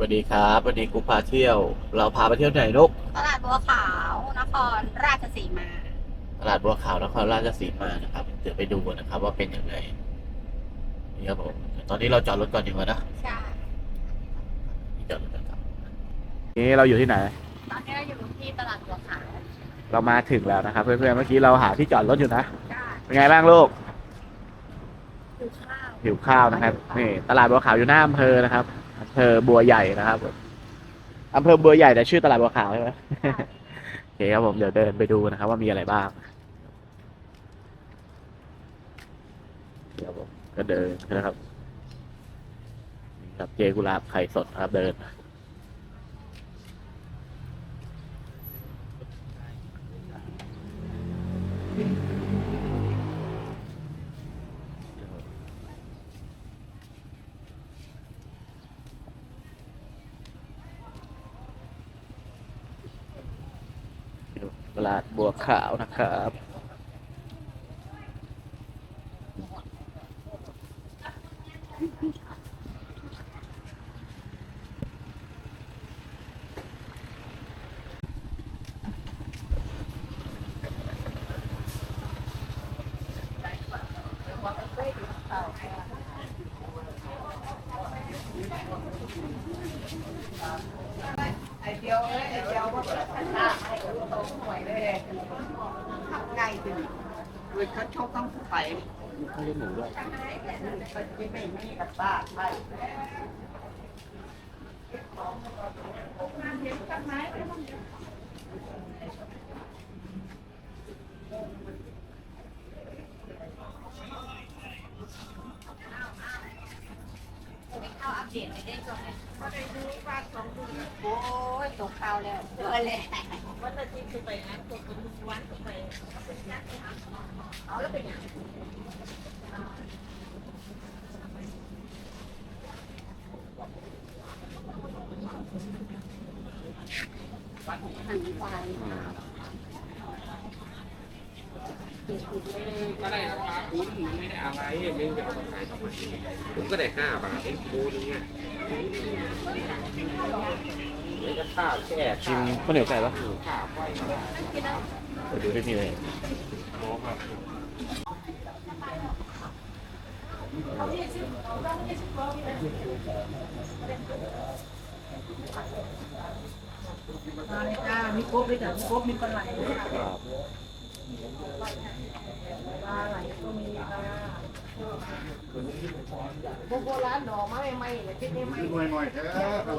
สวัสดีครับวันนี้กูพาเที่ยว เราพาไปเที่ยวไหนนกตลาดบัวขาวนครราชสีมา ตลาดบัวขาวนครราชสีมานะครับเดี๋ยวไปดูกันนะครับ ว่าเป็นยังไงนี่ครับผมตอนนี้เราจอดรถก่อนดีกว่านะใช่จอดรถกันครับนี่เราอยู่ที่ไหน ตอนนี้เราอยู่ที่ตลาดบัวขาวเรามาถึงแล้วนะครับ เพื่อนๆเมื่อกี้เราหาที่จอดรถอยู่นะใช่เป็นไงบ้างลูกดูข้าวหิวข้าวนะครับนี่ตลาดบัวขาวอยู่หน้าอำเภอนะครับ อำเภอบัวใหญ่นะครับอำเภอบัวใหญ่แต่ชื่อตลาดบัวขาวใช่ไหมโอเคครับผมเดี๋ยวเดินไปดูนะครับ ว่ามีอะไรบ้าง เดี๋ยวผมก็เดินนะครับนี่ครับเจกุลาบไข่สดนะครับเดิน ตลาดบัวขาวนะครับไอ เดียวเลยไอเดียวว่าข้าให้คนโตหน่วยเลยทำไงถึงด้วยเขาชอบต้องไปเขาเรียกหมูด้วยเขาจะไม่มีกับป้าไปข้าวอัปเดตไม่ได้จบเลย โอ้ยตกเข่าแล้วเยอะเลยวันอาทิตย์ไปงานตกเป็นวันไปเอาแล้วเป็นยัง หันไป ก็ได้ราคาคุ้มไม่ได้อะไรไม่ได้เอามาขายทำไมผมก็ได้ห้าบาทเองคูนึงอะนี่ก็ข้าวแช่ชิมข้าวเหนียวไก่ปะข้าวไฟเดี๋ยวดูที่นี่เลยโอ้ครับมาเลยจ้ามีกบด้วยจ้ะมีกบมีปลาไหลครับ ปลาไหลก็มีค่ะพวกโบราณดอกไม้ไม่เลยที่นี่ไม่หน่อยหน่อยแค่ครับอะไ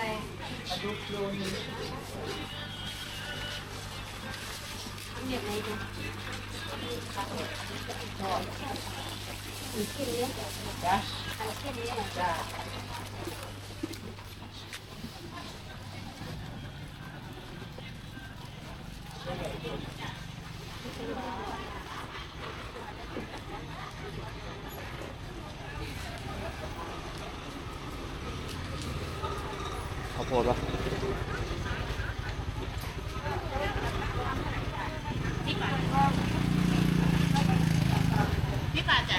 ร จ้ะอันที่นี้จ้ะ ข้าวโพดปะ พี่ป่าจ้ะ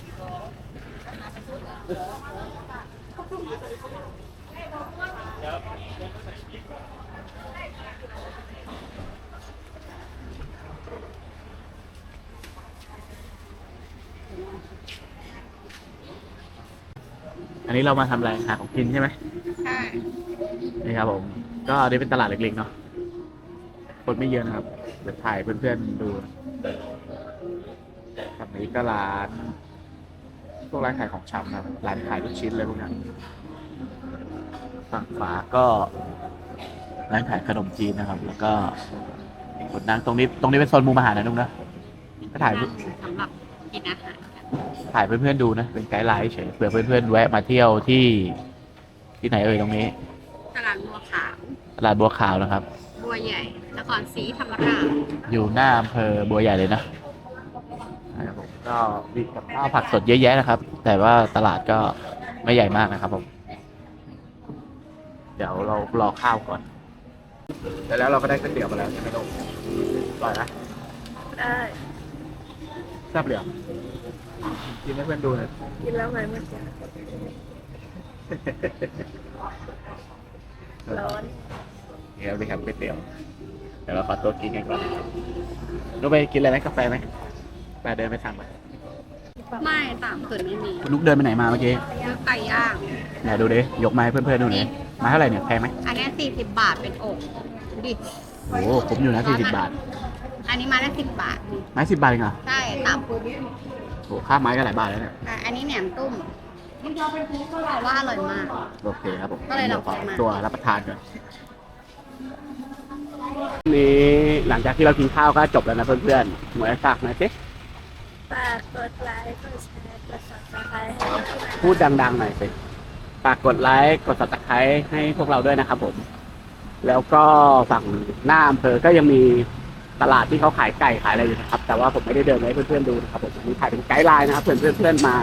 ออันนี้เรามาทำอะไรหาของกินใช่ไหมใช่นี่ครับผม ก็อันนี้เป็นตลาดเล็กๆเนาะคนไม่เยอะนะครับเดี๋ยวถ่ายเพื่อนๆดูฝั่งนี้ก็ร้าน พวกร้านขายของชำครับร้านขายลูกชิ้นเลยพวกนั้นฝั่งฝาก็ร้านขายขนมจีนนะครับ แล้วก็คนนั่งตรงนี้ตรงนี้เป็นโซนมุมอาหารนะนุ้งนะก็ถ่ายนั่งสำหรับกินอาหารกันถ่ายเพื่อนๆดูนะ เป็นไกด์ไลน์เฉยเผื่อเพื่อนๆแวะมาเที่ยวที่ที่ไหนเอ่ยตรงนี้ ตลาดบัวขาว ตลาดบัวขาวนะครับ บัวใหญ่นครศรีธรรมราชอยู่หน้าอำเภอบัวใหญ่เลยนะนะครับผม ก็มีกับข้าวผักสดเยอะแยะนะครับ แต่ว่าตลาดก็ไม่ใหญ่มากนะครับผม เดี๋ยวเรารอข้าวก่อน แต่แล้วเราก็ได้ก๋วยเตี๋ยวมาแล้วใช่ไหมลูกอร่อยนะได้แซ่บเลยเหรอกินให้เพื่อนดูหน่อยกินแล้วไงเมื่อกี้ร้อนนี่ครับนี่ครับก๋วยเตี๋ยว เดี๋ยวเราขอตัวกินกันก่อนนุ๊กไปกินอะไรไหมกาแฟไหม ไปเดินไปสั่งไปไม่ต่างคืนไม่มีคุณนุ๊กเดินไปไหนมาเมื่อกี้เนื้อไก่ย่าง ไหนดูดิยกไมาให้เพื่อนๆดูหน่อยไมาเท่าไหร่เนี่ยแพงไหมอันนี้สี่สิบบาทเป็นอกดูดิโอ้โหผมอยู่นะสี่สิบบาท อันนี้มาละสิบบาทไม้สิบบาทเองเหรอใช่ตับโอ้โหค่าไม้ก็หลายบาทแล้วเนี่ยอะอันนี้แหนมตุ้มเพราะว่าอร่อยมาก โอเคครับผมก็เลยเราขอซื้อมาตัวรับประทานก่อนนี้หลังจากที่เรากินข้าวก็จบแล้วนะเพื่อนๆหมวยฝากหน่อยสิ ฝากกดไลค์กดแชร์กดซับสไครต์ให้ด้วยนะพูดดังๆหน่อยสิฝากกดไลค์กด subscribe ให้พวกเราด้วยนะครับผม แล้วก็ฝั่งหน้าอำเภอก็ยังมีตลาดที่เขาขายไก่ขายอะไรอยู่นะครับ แต่ว่าผมไม่ได้เดินไปให้เพื่อนๆดูนะครับผมอันนี้ถ่ายเป็นไกด์ไลน์นะครับเพื่อนๆเพื่อนๆมา